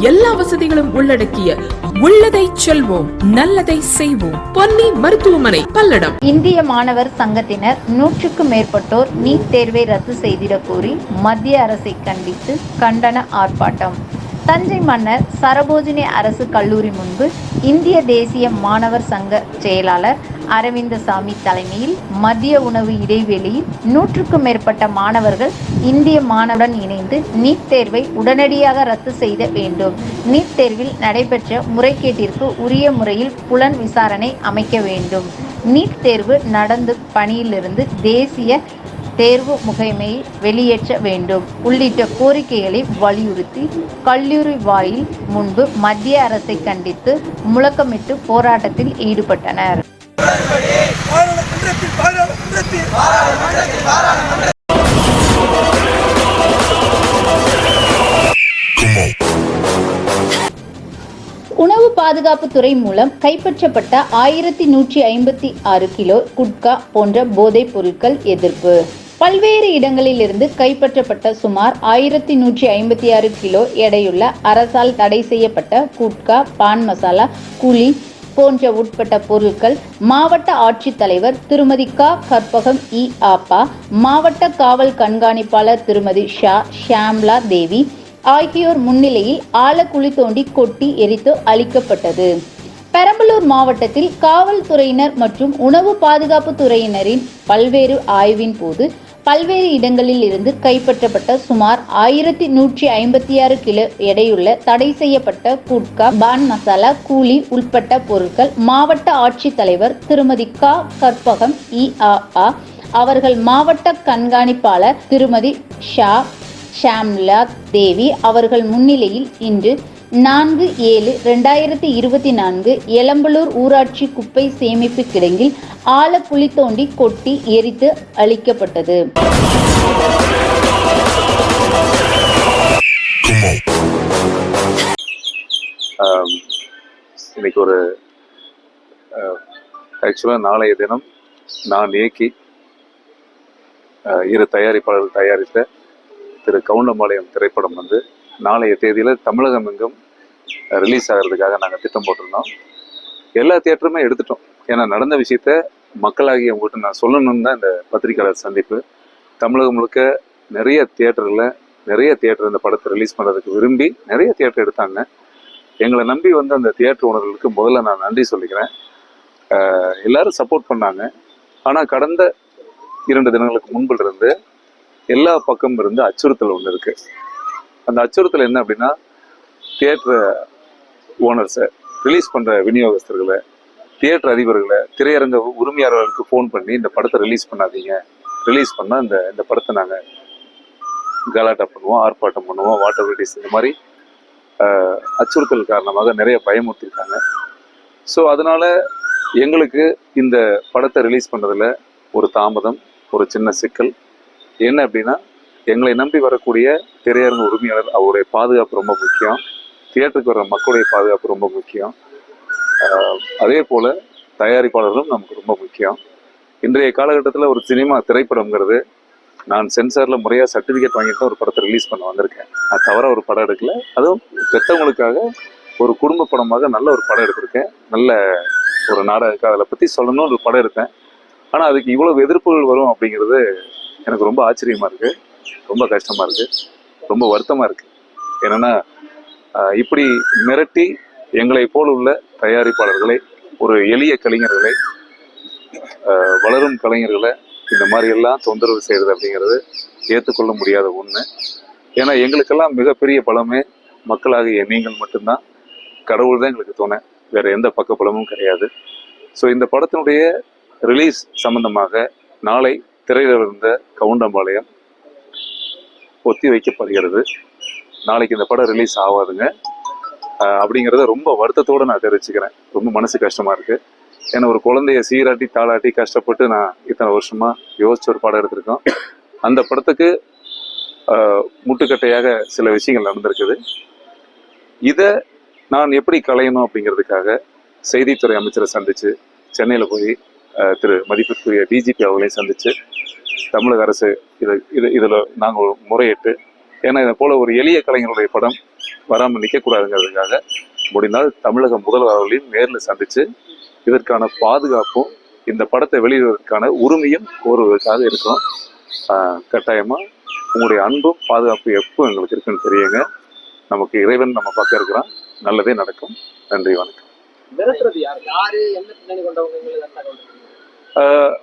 எல்லா வசதிகளும் உள்ளடக்கிய உள்ளதை செல்வோம் நல்லதை செய்வோம். பொன்னி மருத்துவமனை பல்லடம். இந்திய மாணவர் சங்கத்தினர் நூற்றுக்கும் மேற்பட்டோர் நீட் தேர்வை ரத்து செய்திடக் கோரி மத்திய அரசை கண்டித்து கண்டன ஆர்ப்பாட்டம். தஞ்சை மன்னர் சரபோஜினி அரசு கல்லூரி முன்பு இந்திய தேசிய மாணவர் சங்க செயலாளர் அரவிந்தசாமி தலைமையில் மதிய உணவு இடைவெளியில் நூற்றுக்கும் மேற்பட்ட மாணவர்கள் இந்திய மாணவருடன் இணைந்து நீட் தேர்வை உடனடியாக ரத்து செய்த வேண்டும். நீட் தேர்வில் நடைபெற்ற முறைகேட்டிற்கு உரிய முறையில் புலன் விசாரணை அமைக்க வேண்டும். நீட் தேர்வு நடந்து பணியிலிருந்து தேசிய தேர்வு முகமையை வெளியேற்ற வேண்டும். உள்ளிட்ட கோரிக்கைகளை வலியுறுத்தி கல்லூரி வாயில் முன்பு மத்திய அரசை கண்டித்து முழக்கமிட்டு போராட்டத்தில் ஈடுபட்டனர். பாராளுமன்றத்தில் பாராளுமன்றத்தில் உணவு பாதுகாப்பு துறை மூலம் கைப்பற்றப்பட்ட ஆயிரத்தி நூற்றி ஐம்பத்தி ஆறு கிலோ குட்கா போன்ற போதைப் பொருட்கள் எதிர்ப்பு. பல்வேறு இடங்களிலிருந்து கைப்பற்றப்பட்ட சுமார் ஆயிரத்தி நூற்றி ஐம்பத்தி ஆறு கிலோ எடையுள்ள அரசால் தடை செய்யப்பட்ட குட்கா பான் மசாலா குழி போன்ற உட்பட்ட பொருட்கள் மாவட்ட ஆட்சித்தலைவர் திருமதி க. கற்பகம் இ. ஆப்பா மாவட்ட காவல் கண்காணிப்பாளர் திருமதி ஷா. ஷாம்லா தேவி ஆகியோர் முன்னிலையில் ஆழக்குழி தோண்டி கொட்டி எரித்து அளிக்கப்பட்டது பெரம்பலூர் மாவட்டத்தில் காவல்துறையினர் மற்றும் உணவு பாதுகாப்பு துறையினரின் பல்வேறு ஆய்வின் போது பல்வேறு இடங்களில் இருந்து கைப்பற்றப்பட்ட சுமார் ஆயிரத்தி நூற்றி ஐம்பத்தி ஆறு கிலோ எடையுள்ள தடை செய்யப்பட்ட குட்கா பான் மசாலா கூலி உட்பட்ட பொருட்கள் மாவட்ட ஆட்சித்தலைவர் திருமதி கா. கற்பகம் இ ஆ ஆ அவர்கள் மாவட்ட கண்காணிப்பாளர் திருமதி ஷா ஷாம்லா தேவி அவர்கள் முன்னிலையில் இன்று நான்கு ஏழு ரெண்டாயிரத்தி இருபத்தி நான்கு எலம்பலூர் ஊராட்சி குப்பை சேமிப்பு கிடங்கில் ஆழக்குழி தோண்டி கொட்டி எரித்து அளிக்கப்பட்டது இன்னைக்கு ஒரு ஆக்சுவலாக நாளைய தினம் நான் இயக்கி இரு தயாரிப்பாளர்கள் தயாரித்த திரு கவுண்டம்பாளையம் திரைப்படம் வந்து நாளைய தேதியில் தமிழகம் எங்கும் ரிலீஸ் ஆகிறதுக்காக நாங்கள் திட்டம் போட்டிருந்தோம். எல்லா தியேட்டருமே எடுத்துட்டோம். ஏன்னா நடந்த விஷயத்த மக்களாகிய உங்கள்கிட்ட நான் சொல்லணும்னு தான் இந்த பத்திரிகையாளர் சந்திப்பு. தமிழகம் முழுக்க நிறைய தியேட்டரில் நிறைய தியேட்டர் இந்த படத்தை ரிலீஸ் பண்ணுறதுக்கு விரும்பி நிறைய தியேட்டர் எடுத்தாங்க. எங்களை நம்பி வந்து அந்த தியேட்டர் ஓனர்களுக்கு முதல்ல நான் நன்றி சொல்லிக்கிறேன். எல்லாரும் சப்போர்ட் பண்ணாங்க. ஆனால் கடந்த இரண்டு தினங்களுக்கு முன்பில் இருந்து எல்லா பக்கம் இருந்து அச்சுறுத்தல் ஒன்று இருக்குது அந்த அச்சுறுத்தல் என்ன அப்படின்னா தியேட்டரை ஓனர்ஸை ரிலீஸ் பண்ணுற விநியோகஸ்தர்களை தியேட்டர் அதிபர்களை திரையரங்க உரிமையாளர்களுக்கு ஃபோன் பண்ணி இந்த படத்தை ரிலீஸ் பண்ணாதீங்க. ரிலீஸ் பண்ணால் இந்த இந்த படத்தை நாங்கள் கலாட்டா பண்ணுவோம் ஆர்ப்பாட்டம் பண்ணுவோம் வாட்டர் வெடிஸ் இந்த மாதிரி அச்சுறுத்தல் காரணமாக நிறைய பயமுறுத்திருக்காங்க. ஸோ அதனால் எங்களுக்கு இந்த படத்தை ரிலீஸ் பண்ணுறதுல ஒரு தாமதம் ஒரு சின்ன சிக்கல். என்ன அப்படின்னா எங்களை நம்பி வரக்கூடிய திரையரங்க உரிமையாளர் அவருடைய பாதுகாப்பு ரொம்ப முக்கியம். தியேட்டருக்கு வர மக்களுடைய பாதுகாப்பு ரொம்ப முக்கியம். அதே போல் தயாரிப்பாளர்களும் நமக்கு ரொம்ப முக்கியம். இன்றைய காலகட்டத்தில் ஒரு சினிமா திரைப்படம்ங்கிறது நான் சென்சாரில் முறையாக சர்டிஃபிகேட் வாங்கிட்டு தான் ஒரு படத்தை ரிலீஸ் பண்ண வந்திருக்கேன். நான் தவறாக ஒரு படம் எடுக்கல. அதுவும் பெற்றவங்களுக்காக ஒரு குடும்ப படமாக நல்ல ஒரு படம் எடுத்திருக்கேன். நல்ல ஒரு நாடக அதில் பற்றி சொல்லணும்னு ஒரு படம் எடுத்தேன். ஆனால் அதுக்கு இவ்வளோ எதிர்ப்புகள் வரும் அப்படிங்கிறது எனக்கு ரொம்ப ஆச்சரியமாக இருக்குது ரொம்ப கஷ்டமாக இருக்குது ரொம்ப வருத்தமாக இருக்குது என்னென்னா இப்படி மிரட்டி எங்களை போல் உள்ள தயாரிப்பாளர்களை ஒரு எளிய கலைஞர்களை வளரும் கலைஞர்களை இந்த மாதிரி எல்லாம் தொந்தரவு செய்கிறது அப்படிங்கிறது ஏற்றுக்கொள்ள முடியாத ஒன்று ஏன்னா எங்களுக்கெல்லாம் மிகப்பெரிய பலமே மக்களாகிய நீங்கள் மட்டும்தான். கடவுள் தான் எங்களுக்கு துணை. வேறு எந்த பக்க பலமும் கிடையாது. ஸோ இந்த படத்தினுடைய ரிலீஸ் சம்பந்தமாக நாளை திரையில இருந்த கவுண்டம்பாளையம் ஒத்தி வைக்கப்படுகிறது. நாளைக்கு இந்த படம் ரிலீஸ் ஆகாதுங்க. அப்படிங்கிறத ரொம்ப வருத்தத்தோடு நான் தெரிவிச்சுக்கிறேன். ரொம்ப மனசு கஷ்டமாக இருக்குது ஏன்னா ஒரு குழந்தைய சீராட்டி தாளாட்டி கஷ்டப்பட்டு நான் இத்தனை வருஷமாக யோசிச்ச ஒரு படம் எடுத்திருக்கோம். அந்த படத்துக்கு முட்டுக்கட்டையாக சில விஷயங்கள் நடந்திருக்குது. இதை நான் எப்படி களையணும் அப்படிங்கிறதுக்காக செய்தித்துறை அமைச்சரை சந்தித்து சென்னையில் போய் திரு மதிப்பிற்குரிய டிஜிபி அவர்களையும் சந்தித்து தமிழக அரசு இதை இது இதில் நாங்கள் முறையிட்டு ஏன்னா இதை போல ஒரு எளிய கலைஞருடைய படம் வராமல் நிற்கக்கூடாதுங்கிறதுக்காக முடிந்தால் தமிழக முதல்வர் அவர்களையும் நேரில் சந்திச்சு இதற்கான பாதுகாப்பும் இந்த படத்தை வெளியிடுவதற்கான உரிமையும் கோருவதற்காக இருக்கிறோம். ஆஹ் கட்டாயமா உங்களுடைய அன்பும் பாதுகாப்பு எப்போ எங்களுக்கு இருக்குன்னு தெரியுங்க. நமக்கு இறைவன் நம்ம பக்கம் இருக்கிறான். நல்லதே நடக்கும். நன்றி வணக்கம்.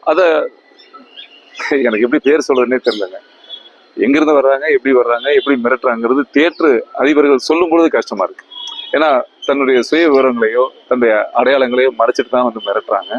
அத எனக்கு எப்படி பேர் சொல்றதுன்னே தெரியலங்க. எங்கிருந்து வர்றாங்க எப்படி வர்றாங்க எப்படி மிரட்டுறாங்கிறது தேற்று அதிபர்கள் சொல்லும் பொழுது கஷ்டமா இருக்கு. ஏன்னா தன்னுடைய சுய விவரங்களையோ தன்னுடைய அடையாளங்களையோ மறைச்சிட்டு தான் வந்து மிரட்டுறாங்க.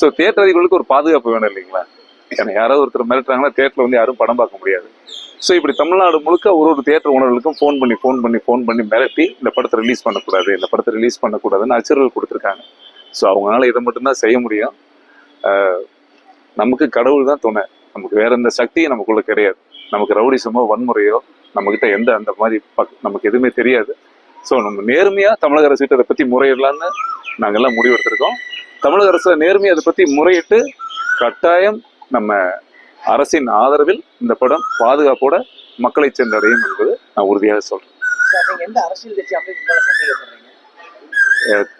ஸோ தேட்டர் அதிபர்களுக்கு ஒரு பாதுகாப்பு வேணும் இல்லைங்களா? ஏன்னா யாராவது ஒருத்தர் மிரட்டுறாங்கன்னா தேட்டரில் வந்து யாரும் படம் பார்க்க முடியாது. ஸோ இப்படி தமிழ்நாடு முழுக்க ஒரு ஒரு தேட்டர் உணர்வுகளுக்கும் ஃபோன் பண்ணி ஃபோன் பண்ணி ஃபோன் பண்ணி மிரட்டி இந்த படத்தை ரிலீஸ் பண்ணக்கூடாது இந்த படத்தை ரிலீஸ் பண்ணக்கூடாதுன்னு அச்சுறுத்தல் கொடுத்துருக்காங்க. ஸோ அவங்களால இதை மட்டும்தான் செய்ய முடியும். நமக்கு கடவுள் தான் துணை. நமக்கு வேற எந்த சக்தியும் நமக்குள்ள கிடையாது. நமக்கு ரவுடிசமோ வன்முறையோ நம்மகிட்ட எந்த அந்த மாதிரி பக்- நமக்கு எதுவுமே தெரியாது. ஸோ நம்ம நேர்மையா தமிழக அரசுகிட்ட அதை பத்தி முறையிடலான்னு நாங்க எல்லாம் முடிவெடுத்திருக்கோம் தமிழக அரசு நேர்மையா அதை பத்தி முறையிட்டு கட்டாயம் நம்ம அரசின் ஆதரவில் இந்த படம் பாதுகாப்போட மக்களை சென்றடையும் என்பது நான் உறுதியாக சொல்றேன்.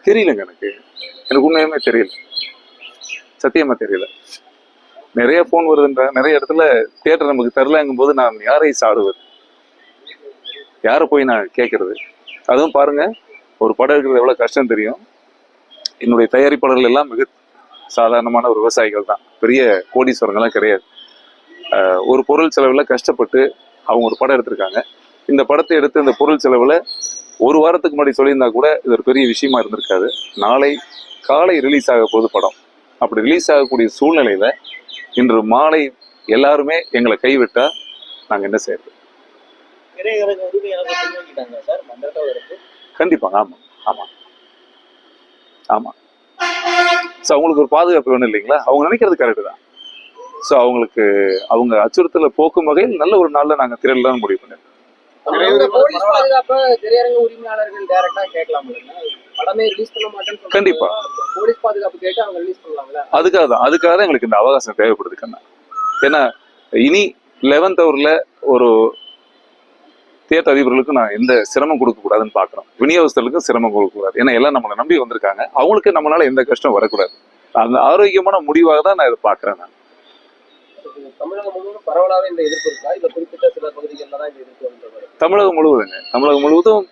தெரியலங்க எனக்கு. எனக்கு உண்மையுமே தெரியல. சத்தியமா தெரியல. நிறைய ஃபோன் வருதுன்ற நிறைய இடத்துல தியேட்டர் நமக்கு தெரிலங்கும் போது நான் யாரை சாடுவது? யாரை போய் நான் கேட்கறது? அதுவும் பாருங்க ஒரு படம் எடுக்கிறது எவ்வளவு கஷ்டம் தெரியும். என்னுடைய தயாரிப்பாளர்கள் எல்லாம் மிக சாதாரணமான ஒரு விவசாயிகள் தான். பெரிய கோடீஸ்வரங்கள்லாம் கிடையாது. ஒரு பொருள் செலவில் கஷ்டப்பட்டு அவங்க ஒரு படம் எடுத்திருக்காங்க. இந்த படத்தை எடுத்து இந்த பொருள் செலவில் ஒரு வாரத்துக்கு முன்னாடி சொல்லியிருந்தா கூட இது ஒரு பெரிய விஷயமா இருந்திருக்காது. நாளை காலை ரிலீஸ் ஆக போகுது படம். அப்படி ரிலீஸ் ஆகக்கூடிய சூழ்நிலையில இன்று மாலை எல்லாருமே எங்களை கைவிட்டா நாங்க என்ன செய்யறது? கண்டிப்பாங்க ஆமா. ஆமா. ஆமா. ஸோ அவங்களுக்கு ஒரு பாதுகாப்பு வேணும் இல்லைங்களா? அவங்க நினைக்கிறது கரெக்டு தான். ஸோ அவங்களுக்கு அவங்க அச்சுறுத்தலை போக்கும் வகையில் நல்ல ஒரு நாள்ல நாங்க திரையில முடிவு பண்ணிருக்கோம். கண்டிப்பா. போலீஸ் பாதுகாப்பு கேட்டு அவங்க ரிலீஸ் பண்ணலாம்ல அதுக்காக தான். அதுக்காக தான் எங்களுக்கு இந்த அவகாசம் தேவைப்படுது கண்ணா. ஏன்னா இனி லெவன்த் ஹவர்ல ஒரு தியேட்டர் அதிபர்களுக்கு நான் எந்த சிரமம் கொடுக்க கூடாதுன்னு பாக்குறோம் விநியோகஸ்தர்களுக்கும் சிரமம் கொடுக்க கூடாது ஏன்னா எல்லாம் நம்மளை நம்பி வந்திருக்காங்க. அவங்களுக்கு நம்மளால எந்த கஷ்டம் வரக்கூடாது. அந்த ஆரோக்கியமான முடிவாக தான் நான் இதை பாக்குறேன் நான். தமிழகம் முழுவதும் பரவலாவே இந்த எதிர்ப்பு இருக்கா? இல்ல குறிப்பிட்ட சில பகுதிகளில் தான் இந்த எதிர்ப்பு வந்து தமிழகம் முழுவதுங்க. தமிழகம் முழுவதும்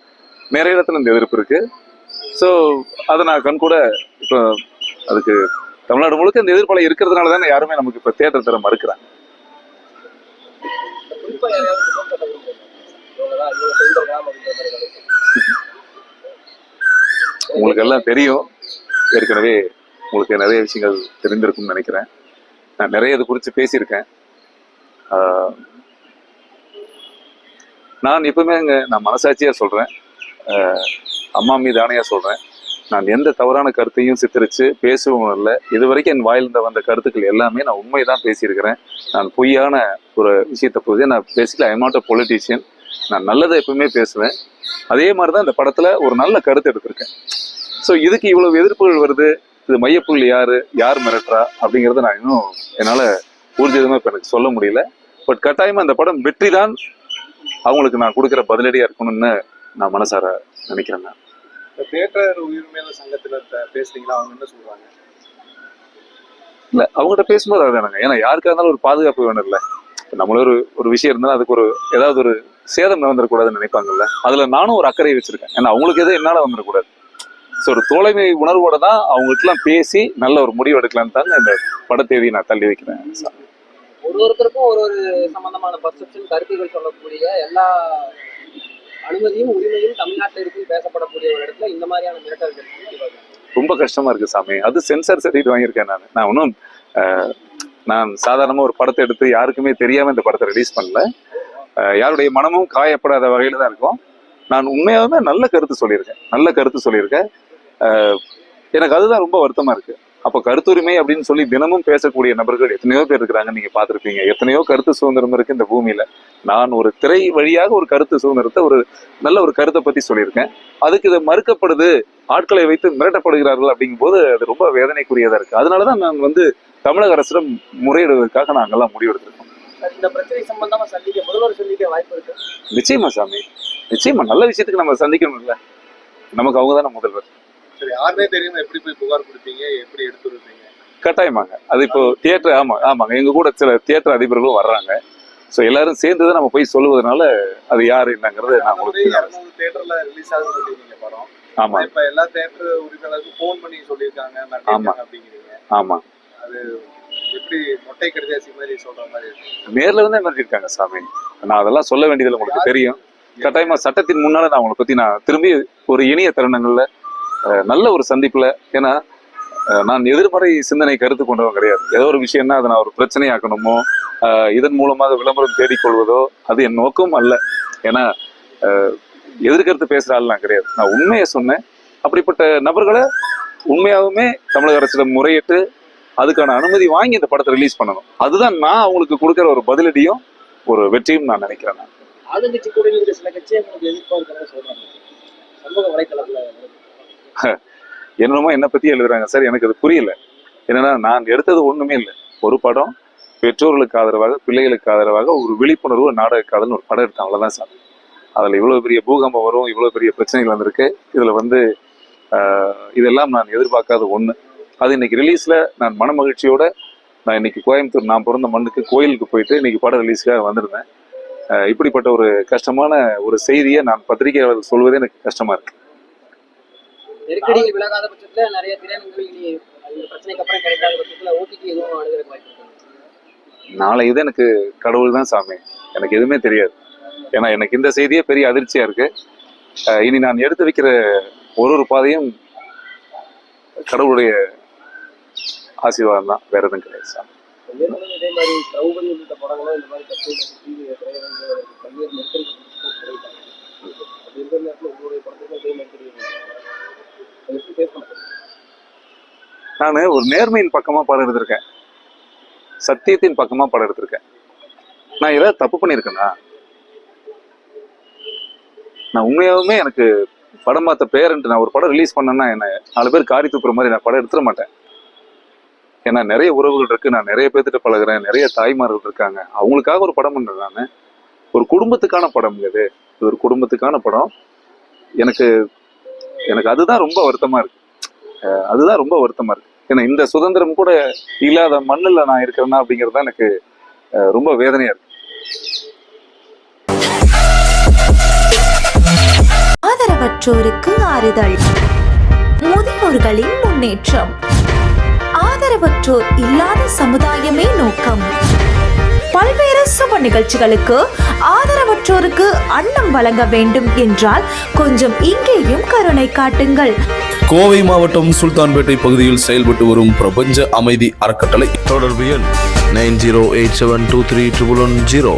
நிறைய இடத்துல இந்த எதிர்ப்பு இருக்கு. ஸோ அதை நான் கண் கூட இப்போ அதுக்கு தமிழ்நாடு முழுக்க இந்த எதிர்ப்பலை இருக்கிறதுனால தானே யாருமே நமக்கு இப்போ தேட்டர் தர மறுக்கிறாங்க. உங்களுக்கு எல்லாம் தெரியும். ஏற்கனவே உங்களுக்கு நிறைய விஷயங்கள் தெரிந்திருக்கும்னு நினைக்கிறேன். நான் நிறைய இது குறித்து பேசியிருக்கேன். ஆஹ் நான் எப்பவுமே இங்க நான் மனசாட்சியா சொல்றேன். ஆஹ் அம்மா மீது ஆணையாக சொல்கிறேன் நான் எந்த தவறான கருத்தையும் சித்தரித்து பேசவும் இல்லை இது வரைக்கும் என் வாயிலிருந்து வந்த கருத்துக்கள் எல்லாமே நான் உண்மைதான் பேசியிருக்கிறேன். நான் பொய்யான ஒரு விஷயத்தை பொழுது நான் பேசிக்கல ஐ நாட் அ பொலிட்டீஷியன் நான் நல்லதை எப்பவுமே பேசுவேன். அதே மாதிரி தான் இந்த படத்தில் ஒரு நல்ல கருத்து எடுத்திருக்கேன். ஸோ இதுக்கு இவ்வளவு எதிர்ப்புகள் வருது? இது மையப்புள்ளி யார்? யார் மிரட்டுறா? அப்படிங்கிறத நான் இன்னும் என்னால் ஊர்ஜிதமாக இப்போ எனக்கு சொல்ல முடியல. பட் கட்டாயமாக அந்த படம் வெற்றி தான் அவங்களுக்கு நான் கொடுக்குற பதிலடியாக இருக்கணும்னு நான் மனசார நினைக்கிறேன் நான். இந்த தியேட்டர் உரிமையாளர் சங்கத்துல பேசுறீங்களா? அவங்க என்ன சொல்றாங்க இல்ல அவங்ககிட்ட பேசும்போது அதுதானுங்க. ஏன்னா யாருக்கா இருந்தாலும் ஒரு பாதுகாப்பு வேணும் இல்ல நம்மள ஒரு ஒரு விஷயம் இருந்தாலும் அதுக்கு ஒரு ஏதாவது ஒரு சேதம் வந்துடக்கூடாதுன்னு நினைப்பாங்கல்ல. அதுல நானும் ஒரு அக்கறை வச்சிருக்கேன். ஏன்னா அவங்களுக்கு எதுவும் என்னால வந்துடக்கூடாது. ஸோ ஒரு தோழமை உணர்வோட தான் அவங்களுக்குலாம் பேசி நல்ல ஒரு முடிவு எடுக்கலான்னு தாங்க இந்த படத்தேதியை நான் தள்ளி வைக்கிறேன். ஒரு ஒருத்தருக்கும் ஒரு ஒரு சம்பந்தமான பர்செப்ஷன் கருத்துக்கள் சொல்லக்கூடிய எல்லா அனுமதியும் உரிமையும் தமிழ்நாட்டில் இருக்குன்னு பேசப்படக்கூடிய ஒரு இடத்துல இந்த மாதிரியான மிரட்டல்கள் ரொம்ப கஷ்டமா இருக்கு சாமி. அது சென்சார் சர்டிஃபிகேட் வாங்கியிருக்கேன் நான். நான் ஒன்றும் நான் சாதாரணமா ஒரு படத்தை எடுத்து யாருக்குமே தெரியாம இந்த படத்தை ரிலீஸ் பண்ணல. யாருடைய மனமும் காயப்படாத வகையில தான் இருக்கும். நான் உண்மையாகவே நல்ல கருத்து சொல்லியிருக்கேன். நல்ல கருத்து சொல்லியிருக்கேன். எனக்கு அதுதான் ரொம்ப வருத்தமா இருக்கு. அப்போ கருத்துரிமை அப்படின்னு சொல்லி தினமும் பேசக்கூடிய நபர்கள் எத்தனையோ பேர் இருக்கிறாங்க நீங்க பார்த்திருப்பீங்க. எத்தனையோ கருத்து சுதந்திரம் இருக்கு இந்த பூமியில. நான் ஒரு திரை வழியாக ஒரு கருத்து சுதந்திரத்தை ஒரு நல்ல ஒரு கருத்தை பத்தி சொல்லியிருக்கேன். அதுக்கு இது மறுக்கப்படுது ஆட்களை வைத்து மிரட்டப்படுகிறார்கள் அப்படிங்கும்போது அது ரொம்ப வேதனைக்குரியதா இருக்கு. அதனாலதான் நான் வந்து தமிழக அரசிடம் முறையிடுவதற்காக நாங்கெல்லாம் முடிவெடுத்திருக்கோம். இந்த பிரச்சனை சம்பந்தமா சந்திக்க முதல்வர் சந்திக்க வாய்ப்பு இருக்கு. நிச்சயமா சாமி. நிச்சயமா நல்ல விஷயத்துக்கு நம்ம சந்திக்கணும்ல. நமக்கு அவங்க தானே முதல்வர். சரி யாருனே தெரியாம எப்படி போய் புகார் கொடுப்பீங்க? எப்படி எடுத்து வருவீங்க? கட்டாயமாங்க அது இப்போ தியேட்டர் ஆமா ஆமாங்க. எங்க கூட சில தியேட்டர் அதிபர்களும் வர்றாங்க. ஸோ எல்லாரும் சேர்ந்து தான் நம்ம போய் சொல்லுவதனால அது யாரு என்னங்கிறது நான் உங்களுக்கு தேட்டர்ல ரிலீஸ் ஆகுதுன்னு சொல்லிருக்கீங்க படம். ஆமா. இப்ப எல்லா தேட்டர் உரிமையாளருக்கும் ஃபோன் பண்ணி சொல்லியிருக்காங்க மிரட்டியிருக்காங்க அப்படிங்கிறீங்க. ஆமா. எப்படி மொட்டை கடிதாசி மாதிரி சொல்ற மாதிரி நேர்ல வந்து சாமி. நான் அதெல்லாம் சொல்ல வேண்டியதில்லை உங்களுக்கு தெரியும். கட்டாயமா சட்டத்தின் முன்னால நான் உங்களை பத்தி நான் திரும்பி ஒரு இனிய தருணங்கள்ல நல்ல ஒரு சந்திப்பில் ஏன்னா நான் எதிர்மறை சிந்தனை கருத்து கொண்டவன் கிடையாது. ஏதோ ஒரு விஷயம்னா அதை நான் ஒரு பிரச்சனையாக்கணுமோ இதன் மூலமாக விளம்பரம் தேடிக்கொள்வதோ அது என் நோக்கம் அல்ல. ஏன்னா எதிர்கருத்து பேசுகிற ஆள் நான் கிடையாது. நான் உண்மையை சொன்னேன். அப்படிப்பட்ட நபர்களை உண்மையாகவுமே தமிழக அரசிடம் முறையிட்டு அதுக்கான அனுமதி வாங்கி இந்த படத்தை ரிலீஸ் பண்ணணும். அதுதான் நான் அவங்களுக்கு கொடுக்குற ஒரு பதிலடியும் ஒரு வெற்றியும் நான் நினைக்கிறேன். நான். ஆளுங்கட்சி சில கட்சியை உங்களுக்கு சொல்றாங்க. சமூக வலைத்தளத்தில் என்னமோ என்னை பற்றி எழுதுறாங்க. சார் எனக்கு அது புரியல. என்னன்னா நான் எடுத்தது ஒன்றுமே இல்லை. ஒரு படம் பெற்றோர்களுக்கு ஆதரவாக பிள்ளைகளுக்கு ஆதரவாக ஒரு விழிப்புணர்வு நாடக காதல்னு ஒரு படம் எடுத்தேன். அவ்வளோதான் சார். அதில் இவ்வளோ பெரிய பூகம்பம் வரும் இவ்வளோ பெரிய பிரச்சனைகள் வந்திருக்கு. இதில் வந்து இதெல்லாம் நான் எதிர்பார்க்காத ஒன்று அது இன்னைக்கு ரிலீஸில் நான் மன மகிழ்ச்சியோட நான் இன்னைக்கு கோயம்புத்தூர் நான் பிறந்த மண்ணுக்கு கோயிலுக்கு போயிட்டு இன்னைக்கு படம் ரிலீஸ்க்காக வந்திருந்தேன். இப்படிப்பட்ட ஒரு கஷ்டமான ஒரு செய்தியை நான் பத்திரிகையாளர் சொல்வதே எனக்கு கஷ்டமாக இருக்குது நெருக்கடிகள் விலகாத பட்சத்துல நிறைய திரையரங்குகள் இனி பிரச்சனைக்கு அப்புறம் கிடைக்காத பட்சத்துல ஓடிடி எதுவும் அணுகிற இருக்கு? நாளை இது எனக்கு கடவுள் தான் சாமி. எனக்கு எதுவுமே தெரியாது. ஏன்னா எனக்கு இந்த செய்தியே பெரிய அதிர்ச்சியா இருக்கு. இனி நான் எடுத்து வைக்கிற ஒரு ஒரு பாதையும் கடவுளுடைய ஆசீர்வாதம் தான் வேற எதுவும் கிடையாது சாமி ஏற்கனவே இதே மாதிரி திரௌபதி உள்ளிட்ட படங்களும் இந்த மாதிரி கட்சியை டிவி திரையரங்கு பல்வேறு நெருக்கடி கிடைத்தாங்க அப்படி இருக்கிற நேரத்தில் உங்களுடைய படத்துக்கு இதே நெருக்கடி இருந்தது. அதை எப்படி ஃபேஸ் பண்ண போறீங்க? நான் ஒரு நேர்மையின் பக்கமா படம் எடுத்திருக்கேன். சத்தியத்தின் பக்கமா படம் எடுத்திருக்கேன். நான் ஏதாவது தப்பு பண்ணியிருக்கேனா? நான் உண்மையாகவுமே எனக்கு படம் பார்த்த பேரண்ட் நான் ஒரு படம் ரிலீஸ் பண்ணேன்னா என்ன நாலு பேர் காரி தூக்குற மாதிரி நான் படம் எடுத்துட மாட்டேன். ஏன்னா நிறைய உறவுகள் இருக்கு. நான் நிறைய பேர்த்திட்ட பழகுறேன். நிறைய தாய்மார்கள் இருக்காங்க. அவங்களுக்காக ஒரு படம் பண்ணுறேன் நான். ஒரு குடும்பத்துக்கான படம் இது. இது ஒரு குடும்பத்துக்கான படம். எனக்கு எனக்கு அதுதான் ரொம்ப வருத்தமா இருக்கு. அதுதான் ரொம்ப வருத்தமா இருக்கு. ஏன்னா இந்த சுதந்திரம் கூட இல்லாத மண்ணில் நான் இருக்கிறேன்னா அப்படிங்கிறது தான் எனக்கு ரொம்ப வேதனையா இருக்கு. ஆதரவற்றோருக்கு ஆறுதல். முதியோர்களின் முன்னேற்றம். ஆதரவற்றோர் இல்லாத சமுதாயமே நோக்கம். பல்வேறு சுப நிகழ்ச்சிகளுக்கு ஆதரவு ஆதரவற்றோருக்கு அன்னம் வழங்க வேண்டும் என்றால் கொஞ்சம் இங்கேயும் கருணை காட்டுங்கள். கோவை மாவட்டம் சுல்தான்பேட்டை பகுதியில் செயல்பட்டு வரும் பிரபஞ்ச அமைதி அறக்கட்டளை. தொடர்பு எண் nine zero eight seven two three triple one zero.